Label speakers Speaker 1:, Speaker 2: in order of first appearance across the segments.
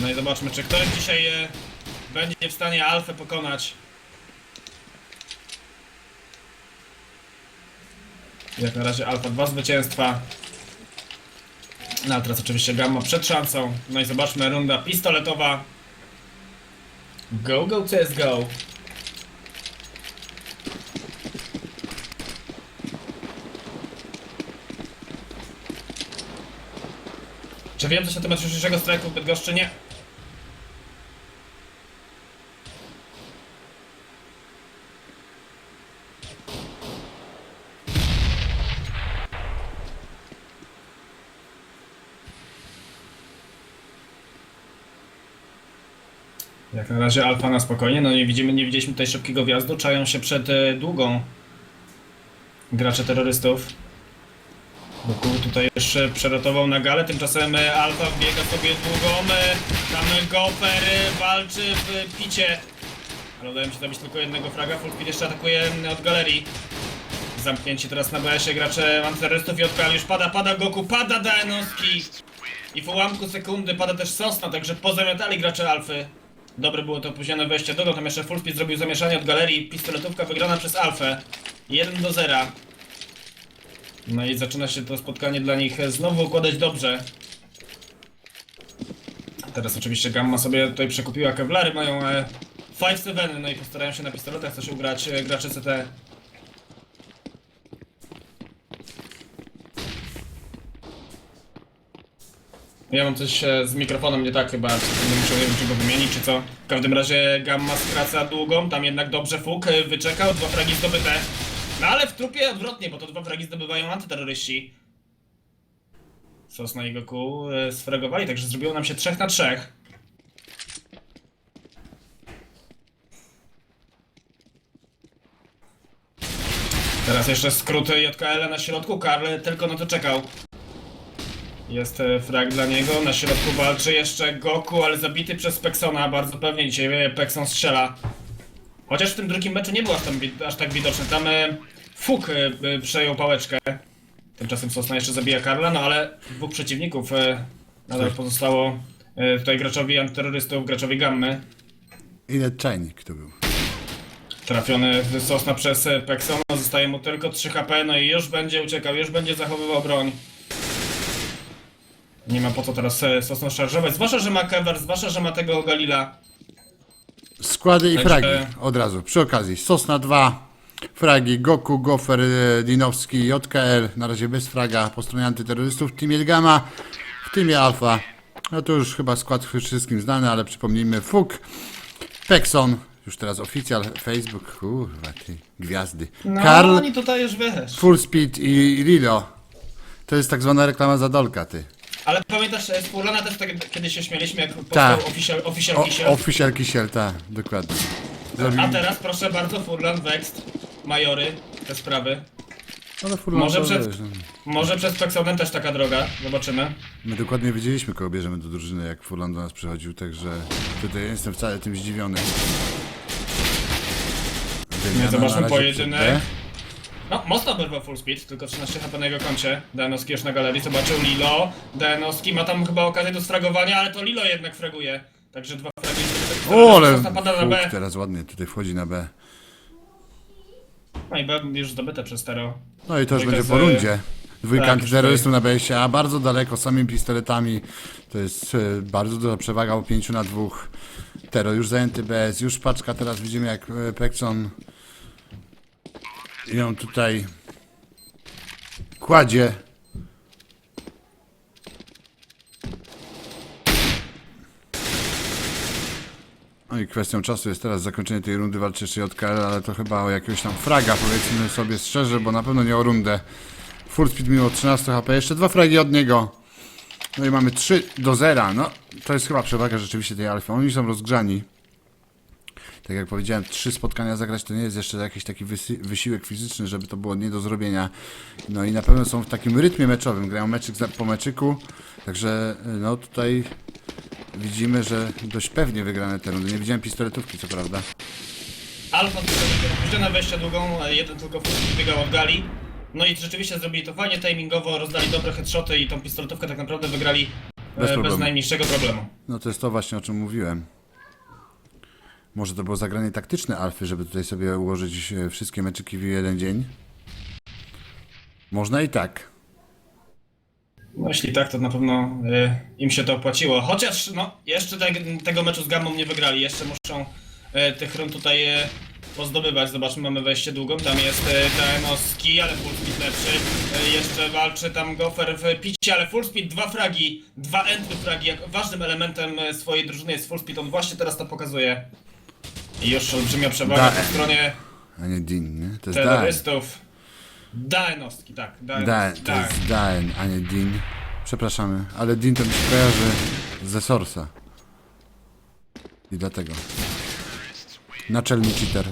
Speaker 1: No i zobaczmy, czy ktoś dzisiaj e, będzie w stanie Alfę pokonać. Jak na razie Alfa dwa zwycięstwa. No a teraz oczywiście Gamma przed szansą. No i zobaczmy, runda pistoletowa. Go, go, CSGO. Czy wiem coś na temat jutrzejszego strajku w Bydgoszczy? Nie. Razie Alfa na spokojnie, no nie widzimy, nie widzieliśmy tutaj szybkiego wjazdu, czają się przed e, długą gracze terrorystów. Boku tutaj jeszcze przerotował na galę, tymczasem e, Alfa biega sobie długą, e, tam Gofer e, walczy w picie. Ale udaje mi się zabić tylko jednego fraga, Fullspeed jeszcze atakuje od galerii. Zamknięci teraz na BS-ie gracze antyterrorystów i odpal już pada, pada Goku, pada Daenowski. I w ułamku sekundy pada też Sosna, także pozamiatali gracze Alfy. Dobre było to opóźnione wejście do tam jeszcze Fullspeed zrobił zamieszanie od galerii, pistoletówka wygrana przez Alfę. 1 do 0. No i zaczyna się to spotkanie dla nich znowu układać dobrze. Teraz oczywiście Gamma sobie tutaj przekupiła kewlary, mają e, 5-7, no i postarają się na pistoletach coś ugrać e, gracze CT. Ja mam coś e, z mikrofonem nie tak chyba, nie wiem, czy go wymienić, czy co. W każdym razie Gamma skraca długą, tam jednak dobrze Fuk e, wyczekał, dwa fragi zdobyte. No ale w trupie odwrotnie, bo to dwa fragi zdobywają antyterroryści. Sosna i Goku e, sfragowali, także zrobiło nam się 3 na 3. Teraz jeszcze skrót JKL na środku, Karl tylko na to czekał. Jest e, frag dla niego, na środku walczy jeszcze Goku, ale zabity przez Peksona, bardzo pewnie dzisiaj e, Pekson strzela. Chociaż w tym drugim meczu nie był aż, tam, wi- aż tak widoczny, tam e, Fuk e, e, przejął pałeczkę. Tymczasem Sosna jeszcze zabija Karla, no ale dwóch przeciwników e, nadal pozostało e, tutaj graczowi antyterrorystów, graczowi Gammy.
Speaker 2: Ile czajnik to był?
Speaker 1: Trafiony w Sosna przez e, Peksona, zostaje mu tylko 3 HP, no i już będzie uciekał, już będzie zachowywał broń. Nie ma po co teraz e, Sosna szarżować, zwłaszcza, że ma Kever, zwłaszcza, że ma tego Galila.
Speaker 2: Składy i
Speaker 1: Także-
Speaker 2: fragi od razu. Przy okazji Sosna 2, fragi Goku, Gofer, e, Dinowski, JKL, na razie bez fraga po stronie antyterrorystów, w teamie Gamma, w teamie Alpha. No to już chyba skład wszystkim znany, ale przypomnijmy Fuk, Pekson, już teraz oficjal, Facebook, kurwa ty, gwiazdy.
Speaker 1: No,
Speaker 2: Karl,
Speaker 1: oni tutaj już wiesz.
Speaker 2: Full Speed i Lilo. To jest tak zwana reklama za dolka, ty.
Speaker 1: Ale pamiętasz, e, z Furlana też tak kiedyś się śmieliśmy, jak
Speaker 2: Tak.
Speaker 1: powstał official, official
Speaker 2: O,
Speaker 1: Kisiel.
Speaker 2: official Kisiel, tak, dokładnie. Zrobił,
Speaker 1: A teraz proszę bardzo, Furlan, Vext, Majory, te sprawy.
Speaker 2: ale Furlan
Speaker 1: Może
Speaker 2: to
Speaker 1: przed-
Speaker 2: wiesz, no.
Speaker 1: Może przez Peksonem też taka droga, zobaczymy.
Speaker 2: My dokładnie wiedzieliśmy, kogo bierzemy do drużyny, jak Furlan do nas przychodził, także tutaj nie jestem wcale tym zdziwiony. Wymiana
Speaker 1: zobaczmy
Speaker 2: razie
Speaker 1: pojedynek.
Speaker 2: przed B.
Speaker 1: No, mocno oberwał full speed, tylko 13 HP na jego koncie. Dajanowski już na galerii, zobaczył Lilo. Dajanowski ma tam chyba okazję do sfragowania, ale to Lilo jednak fraguje. Także dwa fragi.
Speaker 2: O, ale
Speaker 1: Napada na
Speaker 2: Fuk
Speaker 1: B.
Speaker 2: teraz ładnie tutaj wchodzi na B.
Speaker 1: No i B już zdobyte przez Tero.
Speaker 2: No i to już
Speaker 1: Dwójka
Speaker 2: będzie po
Speaker 1: z-
Speaker 2: rundzie. Dwójka
Speaker 1: tak,
Speaker 2: antyterrorystów na BS-ie, a bardzo daleko, samymi pistoletami. To jest e, bardzo duża przewaga o 5 na 2. Tero już zajęty BS, już paczka, teraz widzimy jak e, Pekson ją tutaj kładzie. No i kwestią czasu jest teraz zakończenie tej rundy, walczy JKL, ale to chyba o jakiegoś tam fraga, powiedzmy sobie szczerze, bo na pewno nie o rundę. Full speed mimo 13 HP, jeszcze dwa fragi od niego. No i mamy 3 do 0, no to jest chyba przewaga rzeczywiście tej alfy, oni są rozgrzani. Tak jak powiedziałem, trzy spotkania zagrać to nie jest jeszcze jakiś taki wysi wysiłek fizyczny, żeby to było nie do zrobienia. No i na pewno są w takim rytmie meczowym, grają meczyk po meczyku, także no tutaj widzimy, że dość pewnie wygrane te rundy. Nie widziałem pistoletówki, co prawda.
Speaker 1: Alfa tylko opóźnione wejście długą, e, jeden tylko biegał od gali. No i rzeczywiście zrobili to fajnie timingowo, rozdali dobre headshoty i tą pistoletówkę tak naprawdę wygrali bez, bez
Speaker 2: problemu.
Speaker 1: najmniejszego problemu.
Speaker 2: No to jest to właśnie, o czym mówiłem. Może to było zagranie taktyczne Alfy, żeby tutaj sobie ułożyć e, wszystkie meczyki w jeden dzień? Można i tak.
Speaker 1: No jeśli tak, to na pewno y, im się to opłaciło. Chociaż no, jeszcze te, tego meczu z Gammą nie wygrali. Jeszcze muszą y, tych rund tutaj y, pozdobywać. Zobaczmy, mamy wejście długą. Tam jest y, Daenoski, ale full speed lepszy. Y, jeszcze walczy tam Gofer w picie, ale full speed, dwa fragi, dwa entry fragi. Jak ważnym elementem swojej drużyny jest full speed. On właśnie teraz to pokazuje. I już olbrzymia przewaga
Speaker 2: Daen.
Speaker 1: po stronie
Speaker 2: A nie Dean, nie? To jest Daen.
Speaker 1: terrorystów. Daenowski, tak.
Speaker 2: Daen,
Speaker 1: Daen,
Speaker 2: to jest Daen, a nie Dean. Przepraszamy, ale Dean to mi się kojarzy ze Sorsa. I dlatego. Naczelny cheater.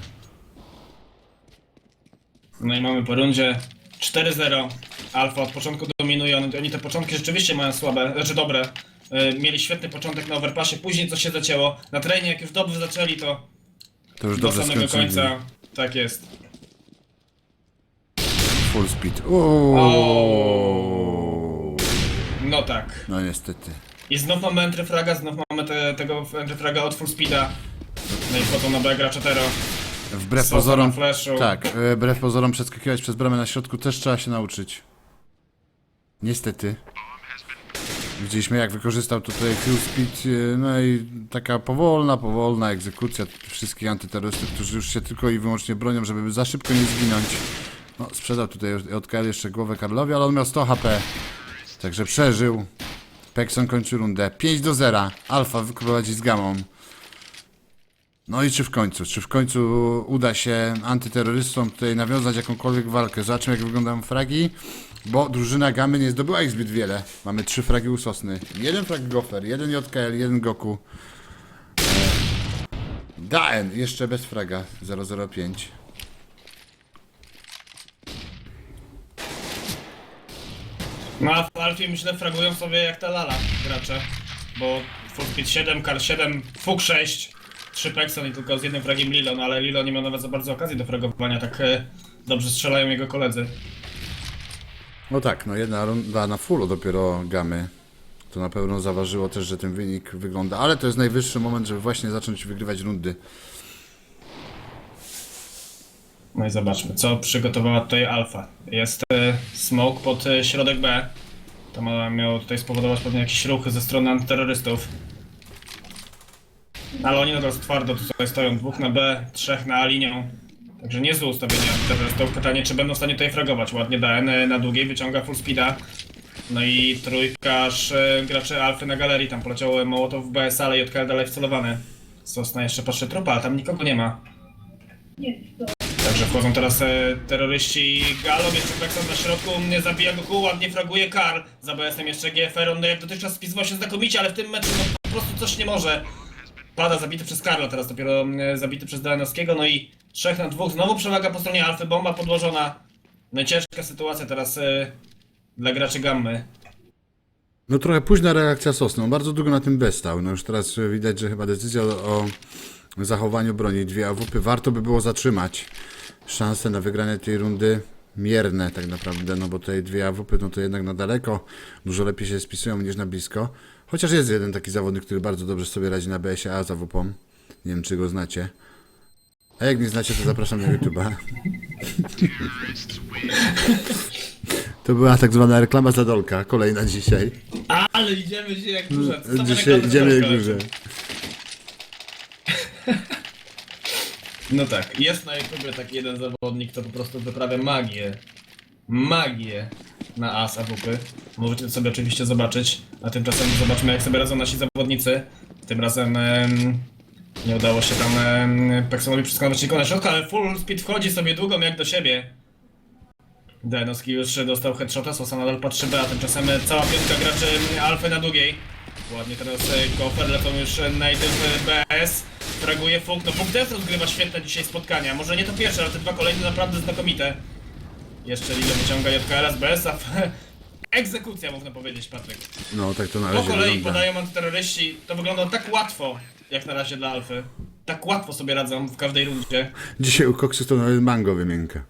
Speaker 1: No i mamy po rundzie 4-0. Alfa od początku dominuje. Oni, oni te początki rzeczywiście mają słabe, znaczy dobre. Yy, mieli świetny początek na overpassie, później coś się zacięło. Na trainie jak już dobrze zaczęli, to
Speaker 2: To już
Speaker 1: do
Speaker 2: dobrze
Speaker 1: samego
Speaker 2: skończyli.
Speaker 1: końca. Tak jest.
Speaker 2: Full speed. Uuu.
Speaker 1: No tak.
Speaker 2: No niestety.
Speaker 1: I znów mamy entry fraga, znów mamy te, tego entry fraga od full speeda. No i potem na B gra Chatero.
Speaker 2: Wbrew pozorom,
Speaker 1: na flashu.
Speaker 2: tak, e, wbrew pozorom przeskakiwać przez bramę na środku też trzeba się nauczyć. Niestety. Widzieliśmy jak wykorzystał tutaj full speed, e, no i taka powolna, powolna egzekucja wszystkich antyterrorystów, którzy już się tylko i wyłącznie bronią, żeby za szybko nie zginąć. No, sprzedał tutaj OTKL jeszcze głowę Karlowi, ale on miał 100 HP. Także przeżył. Pekson kończy rundę. 5 do 0. Alfa wyprowadzi z gamą. No i czy w końcu, czy w końcu uda się antyterrorystom tutaj nawiązać jakąkolwiek walkę? Zobaczmy jak wyglądają fragi, bo drużyna Gamy nie zdobyła ich zbyt wiele. Mamy trzy fragi u Sosny. Jeden frag Gofer, jeden JKL, jeden Goku. Daen, jeszcze bez fraga, 005.
Speaker 1: No w Alfie myślę fragują sobie jak ta lala gracze. Bo full speed 7, kar 7, fuk 6, 3 Pexon i tylko z jednym fragiem Lilo, ale Lilo nie miał nawet za bardzo okazji do fragowania, tak e, dobrze strzelają jego koledzy.
Speaker 2: No tak, no jedna runda na fullu dopiero Gamy. To na pewno zaważyło też, że ten wynik wygląda, ale to jest najwyższy moment, żeby właśnie zacząć wygrywać rundy.
Speaker 1: No i zobaczmy, co przygotowała tutaj Alfa. Jest e, smoke pod e, środek B. To miało tutaj spowodować pewnie jakieś ruchy ze strony antyterrorystów. Ale oni nadal twardo tutaj stoją. Dwóch na B, trzech na A linią. Także niezłe ustawienie antyterrorystów. Pytanie, czy będą w stanie tutaj fragować. Ładnie Daen e, na długiej, wyciąga full speeda. No i trójkarz e, graczy Alfy na galerii. Tam poleciał Mołotow w BS, ale JKL dalej wcelowany. Sosna jeszcze patrzy trupa, ale tam nikogo nie ma. Także wchodzą teraz e, terroryści Galą, jeszcze Pexon na środku, mnie zabija Goku, ładnie fraguje Karl. Za BS-em jeszcze GFR, on no jak dotychczas spisywał się znakomicie, ale w tym meczu no, po prostu coś nie może. Pada zabity przez Karla, teraz dopiero e, zabity przez Dalenowskiego, no i trzech na dwóch, znowu przewaga po stronie Alfy, bomba podłożona. No ciężka sytuacja teraz e, dla graczy Gammy.
Speaker 2: No trochę późna reakcja Sosny. On bardzo długo na tym B stał. No już teraz e, widać, że chyba decyzja o, o zachowaniu broni dwie AWP warto by było zatrzymać. Szanse na wygranie tej rundy mierne tak naprawdę, no bo tutaj dwie AWP no to jednak na daleko dużo lepiej się spisują niż na blisko. Chociaż jest jeden taki zawodnik, który bardzo dobrze sobie radzi na BS-ie A z AWP. Nie wiem, czy go znacie. A jak nie znacie, to zapraszam na YouTube'a. To była tak zwana reklama Zadolka, kolejna dzisiaj.
Speaker 1: Ale idziemy się jak górze.
Speaker 2: Dzisiaj idziemy jak górze.
Speaker 1: No tak, jest na YouTubie taki jeden zawodnik, kto po prostu wyprawia magię. Magię na as AWP. Możecie sobie oczywiście zobaczyć, a tymczasem zobaczmy jak sobie radzą nasi zawodnicy. Tym razem em, nie udało się tam em, Peksonowi przeskoczyć tylko na środku, ale full speed wchodzi sobie długą jak do siebie. Denowski już dostał headshota, Sosa nadal patrzy B, a tymczasem cała piątka graczy Alfy na długiej. Ładnie teraz e, Gofer, lecą już e, Native e, BS. Fraguje Fuk, no Fuk też rozgrywa świetne dzisiaj spotkania. Może nie to pierwsze, ale te dwa kolejne naprawdę znakomite. Jeszcze Lilo wyciąga JKL z BS, a egzekucja można powiedzieć, Patryk.
Speaker 2: No tak to na
Speaker 1: Po
Speaker 2: razie
Speaker 1: kolei
Speaker 2: wygląda.
Speaker 1: podają antyterroryści, to wygląda tak łatwo, jak na razie dla Alfy. Tak łatwo sobie radzą w każdej rundzie.
Speaker 2: Dzisiaj u Koksu to nawet mango wymienka.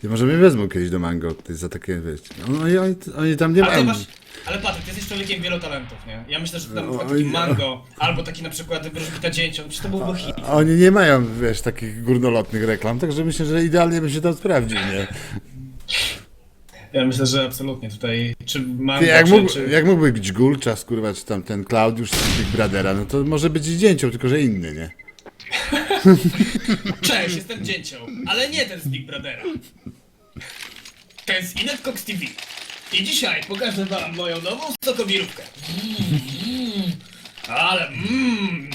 Speaker 2: Ty może mnie wezmą kiedyś do Mango, za takie, wiesz, no, oni, oni, tam nie
Speaker 1: Ale,
Speaker 2: mają...
Speaker 1: masz, ale Patryk, jesteś człowiekiem wielu talentów, nie? Ja myślę, że tam
Speaker 2: No,
Speaker 1: taki mango, albo taki na przykład wróżbita dzięcią, czy to byłby hit.
Speaker 2: Oni nie mają, wiesz, takich górnolotnych reklam, także myślę, że idealnie by się tam sprawdził, nie?
Speaker 1: Ja myślę, że absolutnie tutaj, czy mango,
Speaker 2: Ty, jak,
Speaker 1: czy,
Speaker 2: mógł,
Speaker 1: czy...
Speaker 2: jak mógłby być Gulczas, kurwa, czy tam ten Klaudiusz z Big Brothera, no to może być i dzięcioł, tylko że inny, nie?
Speaker 1: Cześć, jestem dzięcią, ale nie ten z Big Brothera. Ten z Inet Cox TV. I dzisiaj pokażę wam moją nową sokowirówkę. Mm, ale mmm,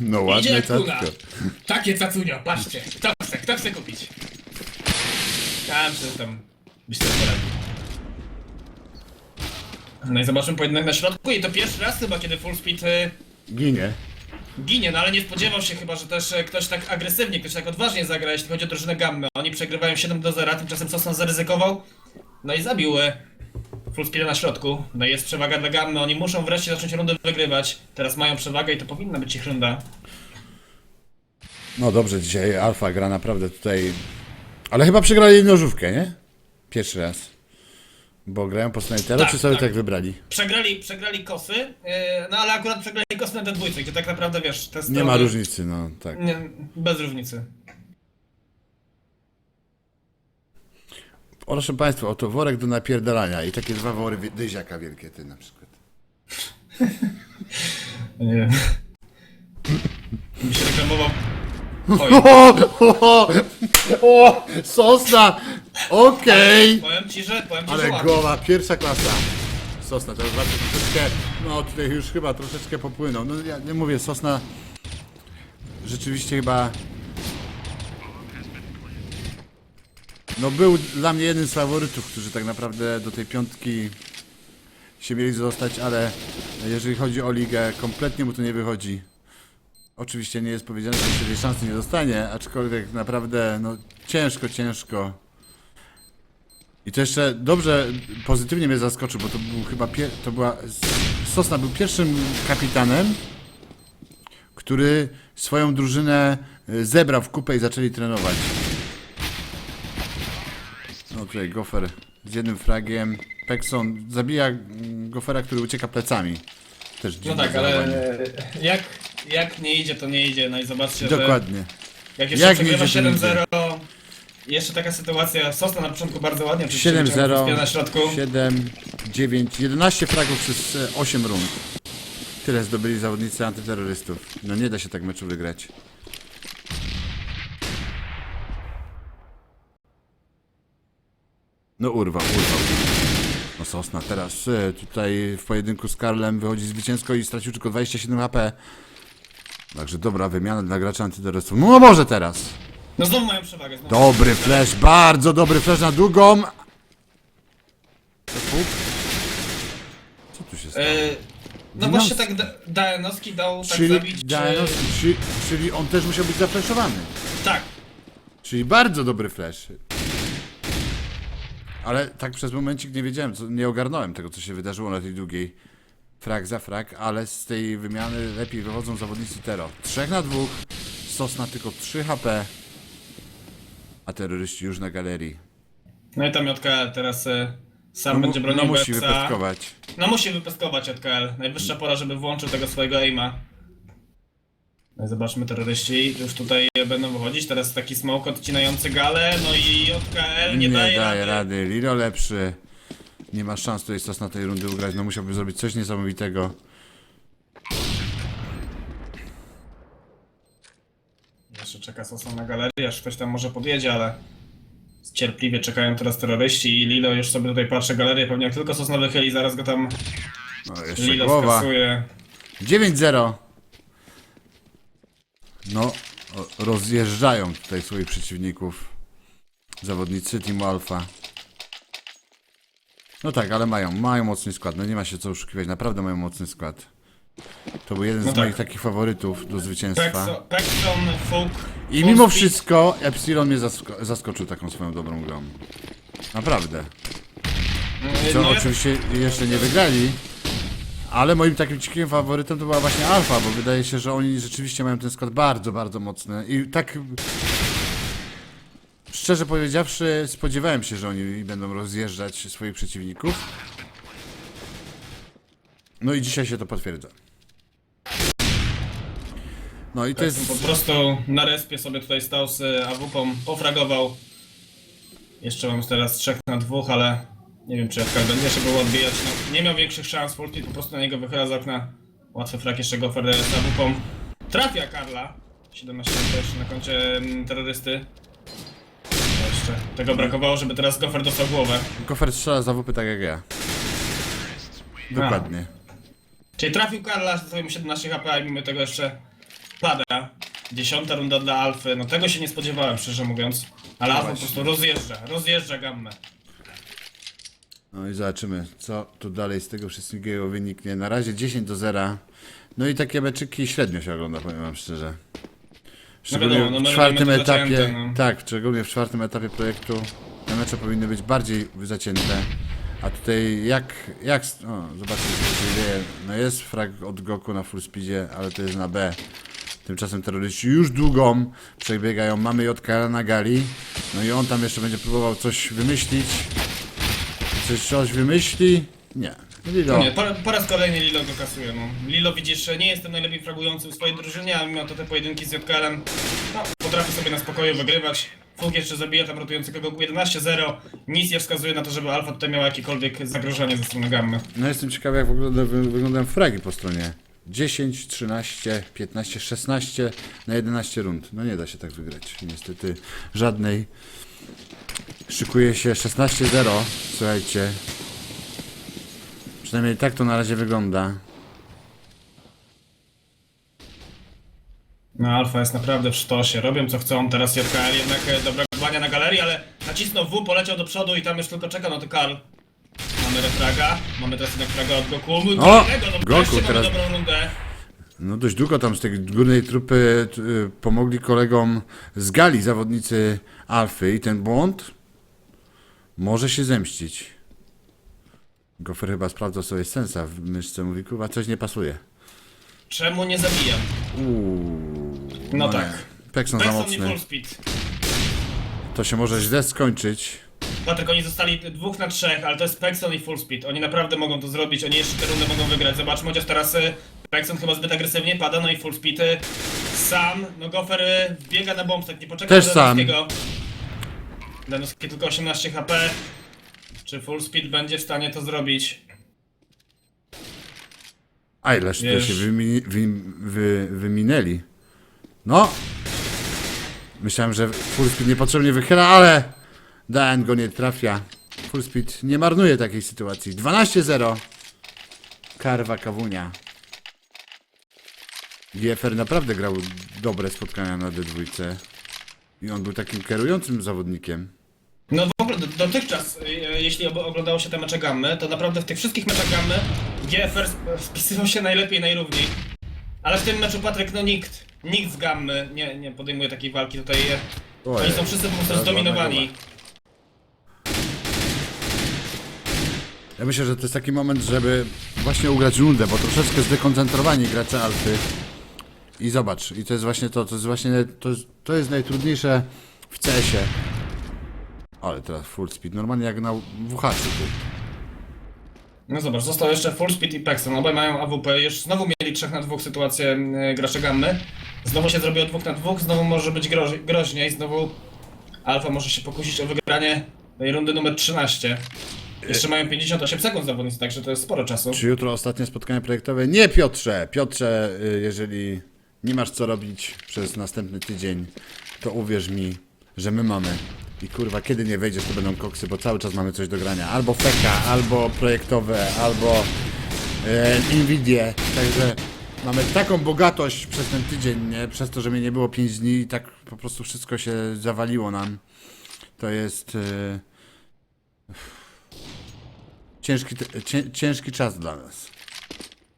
Speaker 2: No
Speaker 1: tuna.
Speaker 2: tatko.
Speaker 1: Takie cacunio, patrzcie. Kto chce, kto chce kupić? Myślę, że tam poradził. No i zobaczymy pojedynek na środku i to pierwszy raz chyba, kiedy Full Speed y,
Speaker 2: Ginie.
Speaker 1: ginie, no ale nie spodziewał się chyba, że też e, ktoś tak agresywnie, ktoś tak odważnie zagra, jeśli chodzi o drużynę Gammy. Oni przegrywają 7 do 0, tymczasem Sosna zaryzykował, no i zabił e, Full Speeda na środku. No i jest przewaga dla Gammy, oni muszą wreszcie zacząć rundę wygrywać. Teraz mają przewagę i to powinna być ich runda.
Speaker 2: No dobrze, dzisiaj Alfa gra naprawdę tutaj... Ale chyba przegrali nożówkę, nie? Pierwszy raz. Bo grają po Snajtero,
Speaker 1: Tak,
Speaker 2: czy sobie
Speaker 1: tak.
Speaker 2: tak wybrali?
Speaker 1: Przegrali, przegrali kosy, e, no ale akurat przegrali kosy na te dwójce, gdzie tak naprawdę wiesz, te
Speaker 2: Nie
Speaker 1: strony-
Speaker 2: ma różnicy, no tak.
Speaker 1: Nie, bez różnicy.
Speaker 2: Proszę Państwa, oto worek do napierdalania i takie dwa wory wi- dyziaka wielkie, ty na przykład.
Speaker 1: Nie. Mi się reklamował.
Speaker 2: O, o, o, sosna! Okej!
Speaker 1: powiem ci, że powiem ci,
Speaker 2: Ale
Speaker 1: że ładnie.
Speaker 2: głowa, pierwsza klasa. Sosna, teraz bardzo troszeczkę, no tutaj już chyba troszeczkę popłynął. No ja nie mówię, Sosna rzeczywiście chyba... No był dla mnie jeden z faworytów, którzy tak naprawdę do tej piątki się mieli zostać, ale jeżeli chodzi o ligę, kompletnie mu to nie wychodzi. Oczywiście nie jest powiedziane, że tej szansy nie dostanie, aczkolwiek naprawdę no ciężko, ciężko. I to jeszcze dobrze, pozytywnie mnie zaskoczył, bo to był chyba to była... Sosna był pierwszym kapitanem, który swoją drużynę y, zebrał w kupę i zaczęli trenować. No tutaj Gofer z jednym fragiem. Pekson zabija mm, Gofera, który ucieka plecami. Też
Speaker 1: No tak, ale jak, jak nie idzie, to nie idzie. No i zobaczcie, że
Speaker 2: Dokładnie.
Speaker 1: jak jeszcze
Speaker 2: Jak
Speaker 1: przegrywa
Speaker 2: nie idzie, to nie
Speaker 1: 7-0, jeszcze taka sytuacja, Sosna na początku bardzo ładnie, oczywiście wyciągnął
Speaker 2: 7-0,
Speaker 1: Full na środku.
Speaker 2: 7, 9, 11 fragów przez e, 8 rund. Tyle zdobyli zawodnicy antyterrorystów. No nie da się tak meczu wygrać. No urwał, urwał. No Sosna teraz e, tutaj w pojedynku z Karlem wychodzi zwycięsko i stracił tylko 27 HP. Także dobra wymiana dla gracza antyterrorystów. No może teraz.
Speaker 1: No znowu mają przewagę. Znowu.
Speaker 2: Dobry flash, bardzo dobry flash na długą. Co tu się stało?
Speaker 1: E, no właśnie tak Da- Dajanowski dał tak
Speaker 2: czyli,
Speaker 1: zabić...
Speaker 2: czyli, czyli on też musiał być zafleszowany.
Speaker 1: Tak,
Speaker 2: Czyli bardzo dobry flash. Ale tak przez momencik nie wiedziałem, co, nie ogarnąłem tego, co się wydarzyło na tej długiej. Frag za frag, ale z tej wymiany lepiej wychodzą zawodnicy Tero. Trzech na dwóch, Sosna tylko 3 HP, a terroryści już na galerii.
Speaker 1: no i tam JKL teraz e, sam
Speaker 2: No,
Speaker 1: będzie bronił
Speaker 2: no musi
Speaker 1: Websa. No musi wypestkować JKL. Najwyższa pora, żeby włączył tego swojego aima. No i zobaczmy, terroryści już tutaj będą wychodzić. Teraz taki smoke odcinający galę, no i JKL nie,
Speaker 2: Nie,
Speaker 1: daje,
Speaker 2: daje,
Speaker 1: rady.
Speaker 2: rady. Lilo lepszy. Nie ma szans tutaj Sosna tej rundy ugrać. No musiałby zrobić coś niesamowitego.
Speaker 1: Jeszcze czeka Sosna na galerii, aż ktoś tam może podjedzie, ale cierpliwie czekają teraz terroryści i Lilo już sobie tutaj patrzy galerię, pewnie jak tylko Sosna wychyli, zaraz go tam
Speaker 2: No jeszcze
Speaker 1: Lilo
Speaker 2: głowa.
Speaker 1: skasuje.
Speaker 2: 9-0. No, rozjeżdżają tutaj swoich przeciwników. Zawodnicy Teamu Alpha. No tak, ale mają, mają mocny skład. No nie ma się co oszukiwać, naprawdę mają mocny skład. To był jeden
Speaker 1: No
Speaker 2: z
Speaker 1: tak.
Speaker 2: moich takich faworytów do zwycięstwa.
Speaker 1: Pekson Fuk.
Speaker 2: I mimo wszystko Epsilon mnie zasko- zaskoczył taką swoją dobrą grą. Naprawdę. Co
Speaker 1: No,
Speaker 2: oczywiście jeszcze nie wygrali. Ale moim takim cichym faworytem to była właśnie Alfa, bo wydaje się, że oni rzeczywiście mają ten skład bardzo, bardzo mocny. I tak Szczerze powiedziawszy, spodziewałem się, że oni będą rozjeżdżać swoich przeciwników. No i dzisiaj się to potwierdza. No i to jest...
Speaker 1: Po prostu na respie sobie tutaj stał z AWP-ą, pofragował. Jeszcze mam teraz 3 na 2, ale nie wiem czy FK będzie się było odbijać. No, nie miał większych szans, Fulpit po prostu na niego wychyla z okna. Łatwy frak jeszcze Gofer z AWP-ą. Trafia Karla. 17 jeszcze na koncie mm, terrorysty. No tego brakowało, żeby teraz Gofer dostał głowę.
Speaker 2: Kofer strzela za WP tak jak ja. Dokładnie.
Speaker 1: Czyli trafił Karla, zostawił mu 17 HP, a mimo tego jeszcze pada. Dziesiąta runda dla Alfy, no tego się nie spodziewałem, szczerze mówiąc. Ale Alfa po prostu rozjeżdża, rozjeżdża gammę.
Speaker 2: No i zobaczymy, co tu dalej z tego wszystkiego wyniknie. Na razie 10 do 0. No i takie meczyki średnio się ogląda, powiem wam szczerze. Szczególnie
Speaker 1: wiadomo, no
Speaker 2: w
Speaker 1: my
Speaker 2: czwartym
Speaker 1: to
Speaker 2: etapie,
Speaker 1: zacięte, no.
Speaker 2: tak, szczególnie w czwartym etapie projektu te mecze powinny być bardziej zacięte. A tutaj jak, jak, o, zobaczcie co się dzieje. No jest frag od Goku na full speedzie, ale to jest na B. Tymczasem terroryści już długą przebiegają. Mamy JKL na gali. No i on tam jeszcze będzie próbował coś wymyślić. Czy coś wymyśli? Nie. Lido.
Speaker 1: Nie, po, po raz kolejny Lilo go kasuje, no. Lilo widzisz, nie jestem najlepiej fragującym w swojej drużynie, a mimo to te pojedynki z JKL-em, no, potrafi sobie na spokoju wygrywać. Fug jeszcze zabija tam rotującego Goku 11-0. Nic nie wskazuje na to, żeby Alfa tutaj miała jakiekolwiek zagrożenie ze strony gammy.
Speaker 2: No jestem ciekawy jak w ogóle wy- wyglądają fragi po stronie. 10, 13, 15, 16 na 11 rund. No nie da się tak wygrać. Niestety żadnej. Szykuje się 16-0. Słuchajcie. Przynajmniej tak to na razie wygląda.
Speaker 1: No Alfa jest naprawdę w sztosie, robią co chcą, teraz JKL jednak e, dobrego bania na galerii, ale nacisnął W, poleciał do przodu i tam już tylko czeka na to Karl. Mamy refraga, mamy teraz jednak fraga od Goku. Mój
Speaker 2: O!
Speaker 1: kolejnego, no
Speaker 2: Goku
Speaker 1: wreszcie
Speaker 2: teraz-
Speaker 1: mamy dobrą rundę.
Speaker 2: No dość długo tam z tej górnej trupy t- y, pomogli kolegom z gali zawodnicy Alfy i ten błąd może się zemścić. Gofer chyba sprawdzał sobie sensa w myszce, mówi kurwa coś nie pasuje.
Speaker 1: Czemu nie zabijam?
Speaker 2: Uuu,
Speaker 1: No tak.
Speaker 2: nie. Pekson za mocny.
Speaker 1: full speed.
Speaker 2: To się może źle skończyć.
Speaker 1: Patryk, oni zostali dwóch na trzech, ale to jest Pekson i full speed. Oni naprawdę mogą to zrobić, oni jeszcze tę rundę mogą wygrać. Zobaczmy, chociaż teraz y, Pekson chyba zbyt agresywnie pada, no i full speed y, sam, no Gofer y, biega na bombstek, nie poczeka
Speaker 2: Też
Speaker 1: na
Speaker 2: sam.
Speaker 1: Danowskiego. Danowski tylko 18 HP. Czy full speed będzie w stanie to zrobić?
Speaker 2: A ileż to
Speaker 1: Wiesz-
Speaker 2: się wymi, wy, wy, wyminęli. No. Myślałem, że full speed niepotrzebnie wychyla, ale Dan go nie trafia. Full speed nie marnuje takiej sytuacji. 12-0. Karwa Kawunia. GFR naprawdę grał dobre spotkania na D2. I on był takim kierującym zawodnikiem.
Speaker 1: No w ogóle do- dotychczas, y, jeśli ob- oglądało się te mecze gammy, to naprawdę w tych wszystkich meczach gammy GFR sp- spisywał się najlepiej, najrówniej. Ale w tym meczu Patryk, no nikt, nikt z gammy nie, nie podejmuje takiej walki tutaj. y,
Speaker 2: Ojej.
Speaker 1: Oni są wszyscy po prostu
Speaker 2: Teraz
Speaker 1: zdominowani.
Speaker 2: Ja myślę, że to jest taki moment, żeby właśnie ugrać rundę, bo troszeczkę zdekoncentrowani gracze Alfy. I zobacz, i to jest właśnie to, to jest właśnie, to jest, to jest najtrudniejsze w CS-ie. Ale teraz full speed, normalnie jak na WH tu.
Speaker 1: No zobacz, został jeszcze Full Speed i Pexton. Obaj mają AWP. Już znowu mieli 3 na 2 sytuację y, gracze gammy. Znowu się zrobiło 2 na 2, znowu może być groź, groźniej, znowu Alfa może się pokusić o wygranie tej rundy numer 13. Jeszcze mają 58 sekund zawodnicy, także to jest sporo czasu.
Speaker 2: Czy jutro ostatnie spotkanie projektowe? Nie Piotrze! Piotrze, y, jeżeli nie masz co robić przez następny tydzień, to uwierz mi, że my mamy. I kurwa, kiedy nie wejdziesz, to będą koksy, bo cały czas mamy coś do grania. Albo feka, albo projektowe, albo e, Nvidia. Także mamy taką bogatość przez ten tydzień, nie? Przez to, że mnie nie było 5 dni i tak po prostu wszystko się zawaliło nam. To jest... E, ciężki, cię, ciężki czas dla nas.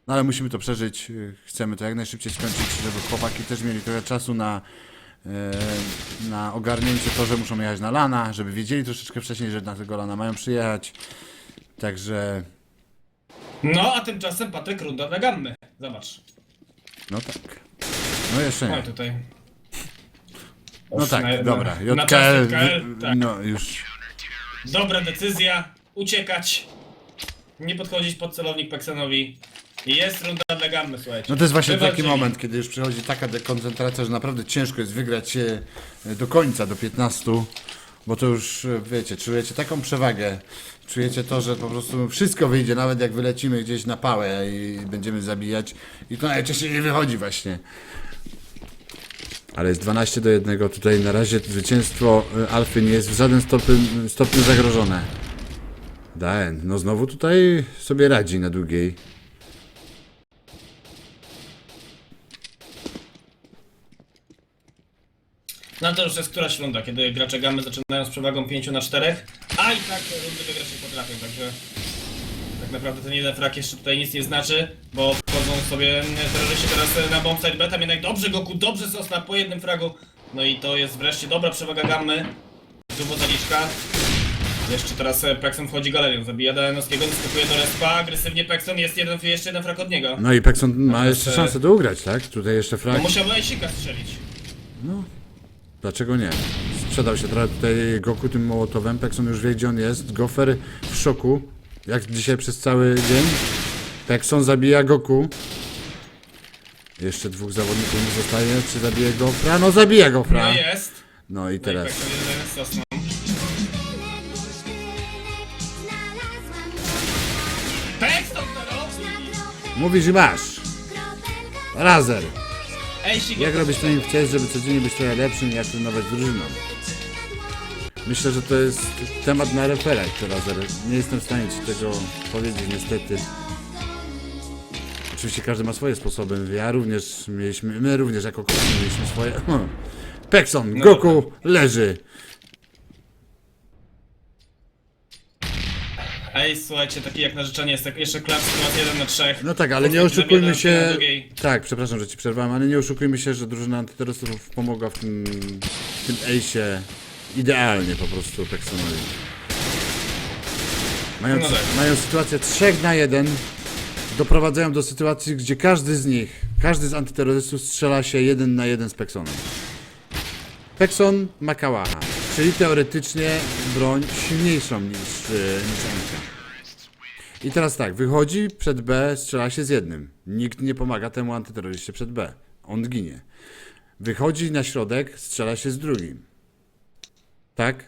Speaker 2: No ale musimy to przeżyć. Chcemy to jak najszybciej skończyć, żeby chłopaki też mieli trochę czasu na, na ogarnięcie to, że muszą jechać na lana, żeby wiedzieli troszeczkę wcześniej, że na tego lana mają przyjechać. Także,
Speaker 1: No a tymczasem Patryk runda dla gammy. Zobacz.
Speaker 2: no tak. No jeszcze
Speaker 1: Oj
Speaker 2: nie.
Speaker 1: tutaj.
Speaker 2: No tak,
Speaker 1: Na-
Speaker 2: dobra.
Speaker 1: na- na
Speaker 2: JKL,
Speaker 1: JKL, tak.
Speaker 2: no już.
Speaker 1: Dobra decyzja, uciekać, nie podchodzić pod celownik Pexenowi. Jest runda dla gammy, słuchajcie.
Speaker 2: No to jest właśnie taki
Speaker 1: Wywalczyli.
Speaker 2: moment, kiedy już przychodzi taka dekoncentracja, że naprawdę ciężko jest wygrać e, do końca, do 15, bo to już, e, wiecie, czujecie taką przewagę, czujecie to, że po prostu wszystko wyjdzie, nawet jak wylecimy gdzieś na pałę i będziemy zabijać i to najczęściej nie wychodzi właśnie. Ale jest 12 do 1, tutaj na razie zwycięstwo e, Alfy nie jest w żaden stopniu, stopniu zagrożone. Daen, no znowu tutaj sobie radzi na długiej.
Speaker 1: No to już jest któraś runda, kiedy gracze gamy zaczynają z przewagą 5 na 4, a i tak rundy wygrać nie potrafią, także tak naprawdę ten jeden frak jeszcze tutaj nic nie znaczy, bo wchodzą sobie mm, terroryści teraz na bombsite B, tam jednak dobrze Goku, dobrze Sosna po jednym fragu, no i to jest wreszcie dobra przewaga gammy, Zubo zaliczka. Jeszcze teraz e, Pexon wchodzi galerią, zabija Dalenowskiego, następuje do respa, agresywnie Pexon, jest jeden, jeszcze jeden frak od niego.
Speaker 2: No i Pekson ma jeszcze szansę to ugrać, tak? Tutaj jeszcze
Speaker 1: No
Speaker 2: frag.
Speaker 1: musiałby Ejsika strzelić.
Speaker 2: Dlaczego nie? Sprzedał się trochę tutaj Goku tym Mołotowem. Pekson już wie gdzie on jest. Gofer w szoku. Jak dzisiaj przez cały dzień. Pekson zabija Goku. Jeszcze dwóch zawodników nie zostaje. Czy zabije Gofra? No zabija Gofra.
Speaker 1: No jest.
Speaker 2: No i
Speaker 1: No
Speaker 2: teraz.
Speaker 1: To robi!
Speaker 2: Mówisz i masz. Razer. Jak robić trening w CS, żeby codziennie być trochę lepszym i jak trenować z drużyną? Myślę, że to jest temat na referat, Razer. Nie jestem w stanie Ci tego powiedzieć niestety. Oczywiście każdy ma swoje sposoby. Ja również mieliśmy, my również jako koledzy mieliśmy swoje. Pekson,
Speaker 1: No
Speaker 2: Goku leży.
Speaker 1: Ej, słuchajcie, taki jak narzeczenie jest tak jeszcze klacz sytuacja 1 na 3.
Speaker 2: No tak, ale nie oszukujmy
Speaker 1: na
Speaker 2: się. Tak, przepraszam, że ci przerwałem, ale nie oszukujmy się, że drużyna antyterrorystów pomogła w tym, w tym ejsie idealnie po prostu Peksonowi. Mając,
Speaker 1: No tak.
Speaker 2: mając sytuację 3 na 1, doprowadzają do sytuacji, gdzie każdy z nich, każdy z antyterrorystów strzela się jeden na jeden z Peksonem. Pekson ma kałacha, czyli teoretycznie broń silniejszą niż, e, niż MK. I teraz tak, wychodzi przed B, strzela się z jednym. Nikt nie pomaga temu antyterroryście przed B. On ginie. Wychodzi na środek, strzela się z drugim. Tak?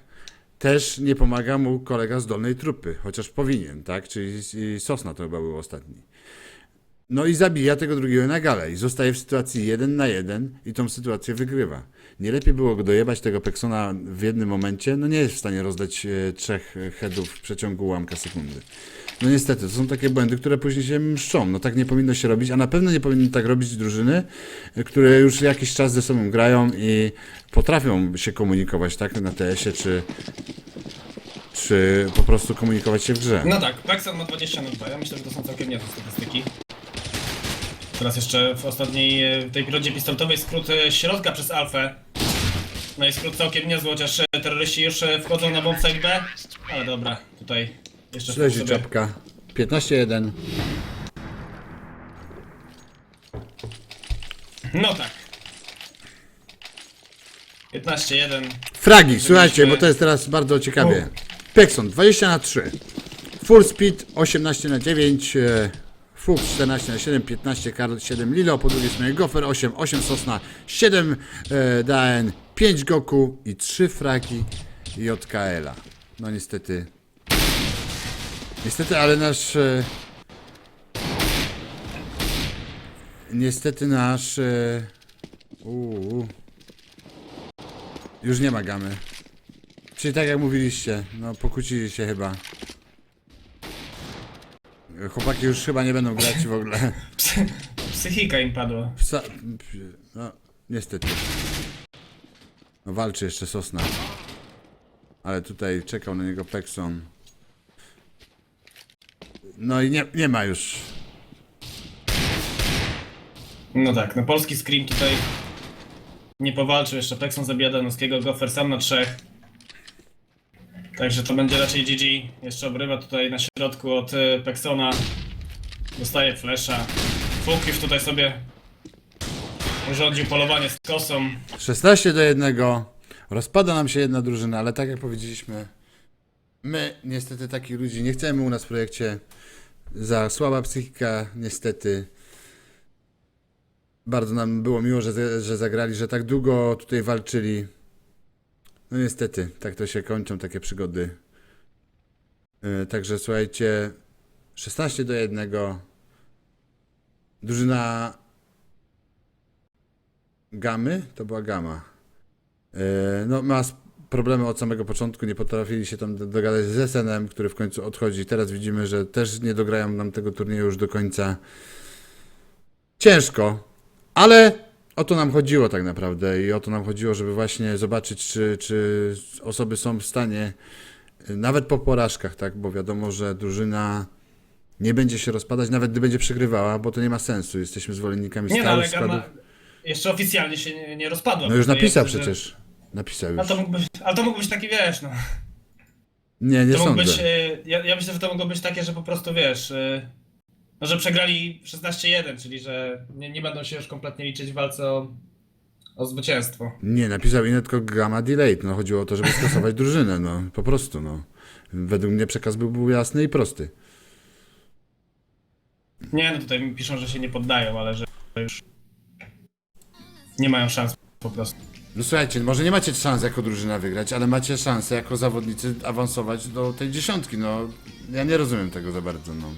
Speaker 2: Też nie pomaga mu kolega z dolnej trupy, chociaż powinien, tak? Czyli Sosna to chyba był ostatni. No i zabija tego drugiego na galę i zostaje w sytuacji 1 na 1 i tą sytuację wygrywa. Nie lepiej było go dojebać tego Peksona w jednym momencie? No nie jest w stanie rozdać e, trzech headów w przeciągu ułamka sekundy. No niestety, to są takie błędy, które później się mszczą. No tak nie powinno się robić, a na pewno nie powinny tak robić drużyny, które już jakiś czas ze sobą grają i potrafią się komunikować, tak, na TS-ie, czy, czy po prostu komunikować się w grze.
Speaker 1: No tak, Pexon ma 20 na 2. Ja myślę, że to są całkiem niezłe statystyki. Teraz jeszcze w ostatniej e, tej rundzie pistoletowej skrót e, środka przez Alfę. No i skrót całkiem niezły, chociaż e, terroryści już e, wchodzą na bombsite B. Ale dobra, tutaj jeszcze
Speaker 2: Śledzi
Speaker 1: sobie.
Speaker 2: czapka. 15-1.
Speaker 1: No tak. 15-1.
Speaker 2: Fragi, słuchajcie, bo to jest teraz bardzo ciekawie. Pekson 20 na 3. Full speed 18 na 9. e, Fuchs 14 na 7, 15 Karl 7 Lilo, po drugiej stronie Gofer 8, 8 Sosna, 7 e, Daen, 5 Goku i 3 fragi JKL-a. No niestety. Niestety, ale nasz. E, niestety nasz. E, uu, już nie ma gamy. Czyli tak jak mówiliście, no pokłócili się chyba. Chłopaki już chyba nie będą grać w ogóle.
Speaker 1: Psychika im padła.
Speaker 2: Psa... No, niestety. No walczy jeszcze Sosna. Ale tutaj czekał na niego Pekson. No i nie, nie ma już.
Speaker 1: No tak, no polski scream tutaj nie powalczył jeszcze. Pexon zabija Danowskiego, Gofer sam na trzech. Także to będzie raczej GG. Jeszcze obrywa tutaj na środku od y, Pexona. Dostaje flesza. Fuk już tutaj sobie urządził polowanie z kosą.
Speaker 2: 16 do 1. Rozpada nam się jedna drużyna, ale tak jak powiedzieliśmy, my niestety takich ludzi nie chcemy u nas w projekcie. Za słaba psychika, niestety. Bardzo nam było miło, że, że zagrali, że tak długo tutaj walczyli. No niestety, tak to się kończą takie przygody. Yy, Także słuchajcie, 16 do 1. Drużyna Gamy? To była Gama. Yy, No, ma problemy od samego początku, nie potrafili się tam do- dogadać z SNM, który w końcu odchodzi. Teraz widzimy, że też nie dograją nam tego turnieju już do końca. Ciężko, ale o to nam chodziło tak naprawdę i o to nam chodziło, żeby właśnie zobaczyć, czy, czy osoby są w stanie, nawet po porażkach, tak, bo wiadomo, że drużyna nie będzie się rozpadać, nawet gdy będzie przegrywała, bo to nie ma sensu. Jesteśmy zwolennikami
Speaker 1: Nie no,
Speaker 2: stałych
Speaker 1: ale
Speaker 2: składów.
Speaker 1: Jeszcze oficjalnie się nie, nie rozpadła.
Speaker 2: No już napisał
Speaker 1: jest, że-
Speaker 2: przecież. Napisał
Speaker 1: A
Speaker 2: już.
Speaker 1: to mógł być, ale to mógł być taki, wiesz, no.
Speaker 2: Nie, nie
Speaker 1: To
Speaker 2: sądzę.
Speaker 1: być, y, ja, ja myślę, że to mogło być takie, że po prostu, wiesz, y, no, że przegrali 16-1, czyli że nie, nie będą się już kompletnie liczyć w walce o, o zwycięstwo.
Speaker 2: Nie, napisał inny tylko Gamma Delayed. No chodziło o to, żeby skasować drużynę, no. Po prostu, no. Według mnie przekaz był, był jasny i prosty.
Speaker 1: Nie, no tutaj mi piszą, że się nie poddają, ale że już nie mają szans po prostu.
Speaker 2: No słuchajcie, może nie macie szans jako drużyna wygrać, ale macie szansę jako zawodnicy awansować do tej dziesiątki, no. Ja nie rozumiem tego za bardzo, no.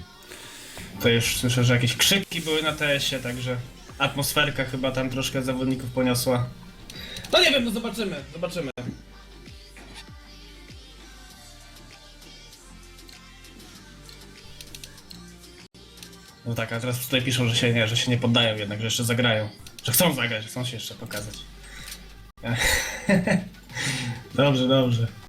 Speaker 1: Tutaj już słyszę, że jakieś krzyki były na TS-ie, także atmosferka chyba tam troszkę zawodników poniosła. No nie wiem, no zobaczymy, zobaczymy. No tak, a teraz tutaj piszą, że się nie, że się nie poddają jednak, że jeszcze zagrają. Że chcą zagrać, że chcą się jeszcze pokazać. dobrze, dobrze.